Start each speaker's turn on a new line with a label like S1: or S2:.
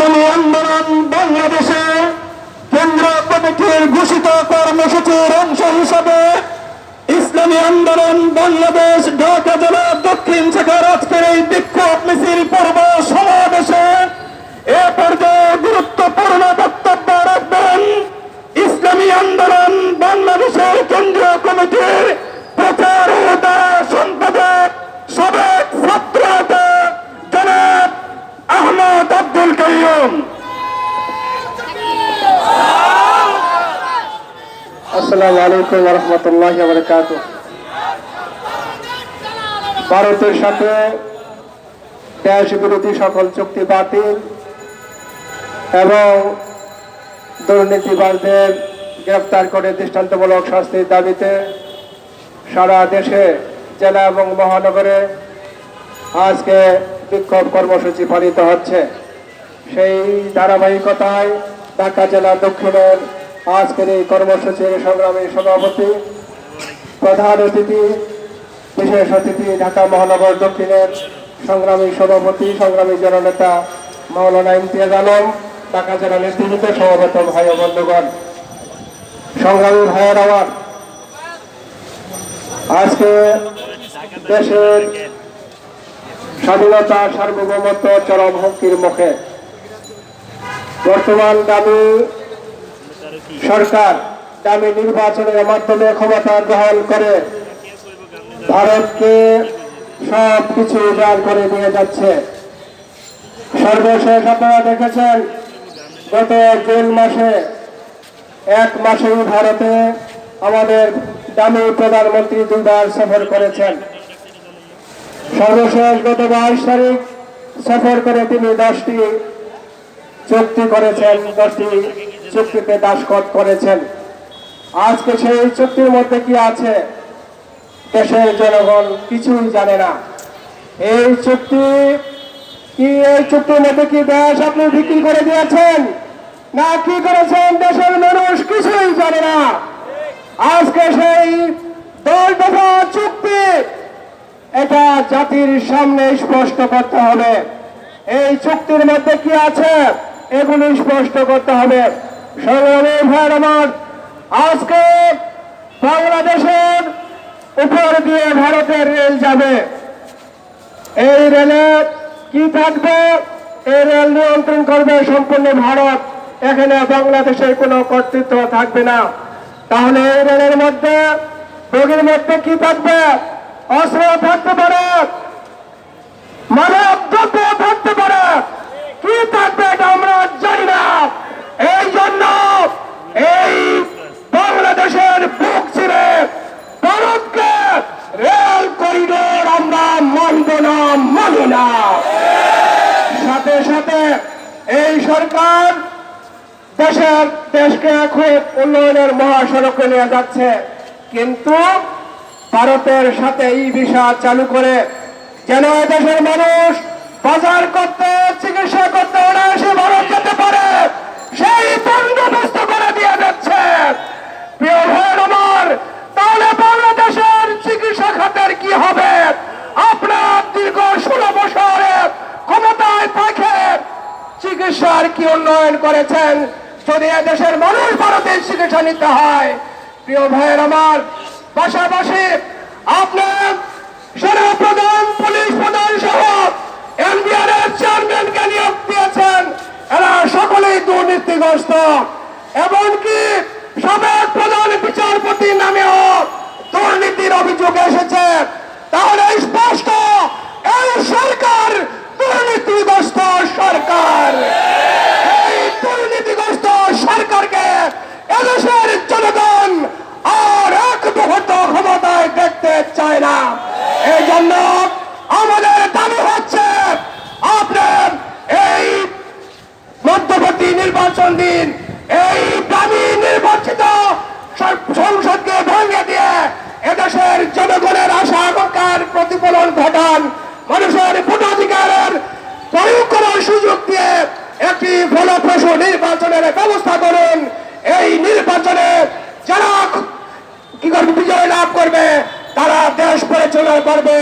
S1: ইসলামী আন্দোলন বাংলাদেশে কেন্দ্র কমিটির ঘোষিত কর্মসূচির অংশ হিসাবে ইসলামী আন্দোলন বাংলাদেশ ঢাকা জেলা দক্ষিণ শাখার আজকের এই বিক্ষোভ মিছিল পূর্ব
S2: আসসালামু আলাইকুম রহমতুল্লাহ বরকাত ভারতের সাথে দেশ বিরোধী সকল চুক্তি বাতিল এবং দুর্নীতিবাজদের গ্রেফতার করে দৃষ্টান্তমূলক শাস্তির দাবিতে সারা দেশে, জেলা এবং মহানগরে আজকে বিক্ষোভ কর্মসূচি পালিত হচ্ছে। সেই ধারাবাহিকতায় ঢাকা জেলা দক্ষিণের আজকের এই কর্মসূচির সংগ্রামী সভাপতি, প্রধান অতিথি, বিশেষ অতিথি, ঢাকা মহানগর দক্ষিণের সংগ্রামী সভাপতি, সংগ্রামী জননেতা মাওলানা ইমতিয়াজ আলম, ঢাকা জেলা নেতৃত্বে সভাপত ভাই বন্ধুগণ, সংগ্রামী ভাইয়ের আমার আজকে দেশের স্বাধীনতা সার্বভৌমত্ব চরম হুমকির মুখে বর্তমান দামি সরকার দামি নির্বাচনের মাধ্যমে ক্ষমতা গ্রহণ করে ভারতকে সব কিছু উজাড় করে নিয়ে যাচ্ছে। সর্বশেষ আপনারা দেখেছেন, গত জুন মাসে, এক মাসেই ভারতে আমাদের দামি প্রধানমন্ত্রী দুবার সফর করেছেন। সর্বশেষ গত বাইশ তারিখ সফর করে তিনি দশটি চুক্তি করেছেন, দশটি চুক্তিতে দাসকত করেছেন। আজকে সেই চুক্তির মধ্যে কি আছে? দেশের জনগণ কিছুই জানে না। এই চুক্তি কি, এই চুক্তির মধ্যে কি দেশ আপনি বিক্রি করে দিয়েছেন? না কি করেছেন? দেশের মানুষ কিছুই জানে না। আজকে সেই দল দফা চুক্তি, এটা জাতির সামনে স্পষ্ট করতে হবে। এই চুক্তির মধ্যে কি আছে? এগুলি স্পষ্ট করতে হবে। সংগ্রামী ভাইয়ের আমার আজকে বাংলাদেশের উপর দিয়ে ভারতের রেল যাবে। এই কি থাকবে? এই রেল নিয়ন্ত্রণ করবে সম্পূর্ণ ভারত। এখানে বাংলাদেশের কোনো কর্তৃত্ব থাকবে না। তাহলে এই রেলের মধ্যে, বগির মধ্যে কি থাকবে? অস্ত্র থাকতে পারে। মানব থাকতে পারে কি থাকবে এটা আমরা জানি না এই জন্য এই বাংলাদেশের বুক ছিঁড়ে ভারতকে রেল করিডোর আমরা মানব না মানি না। সাথে সাথে এই সরকার দেশের দেশকে খুব উন্নয়নের মহাসড়কে নিয়ে যাচ্ছে। কিন্তু ভারতের সাথে এই বিষয় চালু করে যেন দেশের মানুষ বাজার করতে উন্নয়ন করেছেন যদি দেশের মানুষ ভারতের চিকিৎসা নিতে হয়। প্রিয় ভাইয়ের আমার, পাশাপাশি আপনার সেনা প্রধান, পুলিশ প্রধান সহ এনবিআর এর চেয়ারম্যানকে নিয়োগ দিয়েছেন। এরা সকলেই দুর্নীতিগ্রস্ত। এমনকি সাবেক প্রধান বিচারপতি নামেও দুর্নীতির অভিযোগ এসেছে তাহলে স্পষ্ট এই সরকার দুর্নীতিগ্রস্ত সরকার এই দুর্নীতিগ্রস্ত সরকারকে এদেশের জনগণ আর এক মুহূর্ত ক্ষমতায় দেখতে চায় না এই জন্য আমাদের দাবি হচ্ছে আপনার এই মধ্যবর্তী নির্বাচন দিন এই দাবি নির্বাচিত সর- সংসদকে ভেঙে দিয়ে এদেশের জনগণের আশা আকাঙ্ক্ষার প্রতিফলন ঘটান মানুষের ভোটাধিকারের প্রয়োগ করার সুযোগ দিয়ে একটি ফলপ্রসূ নির্বাচনের ব্যবস্থা করুন। এই নির্বাচনে যারা কি করবে, বিজয় লাভ করবে, তারা দেশ পরিচালনা করবে।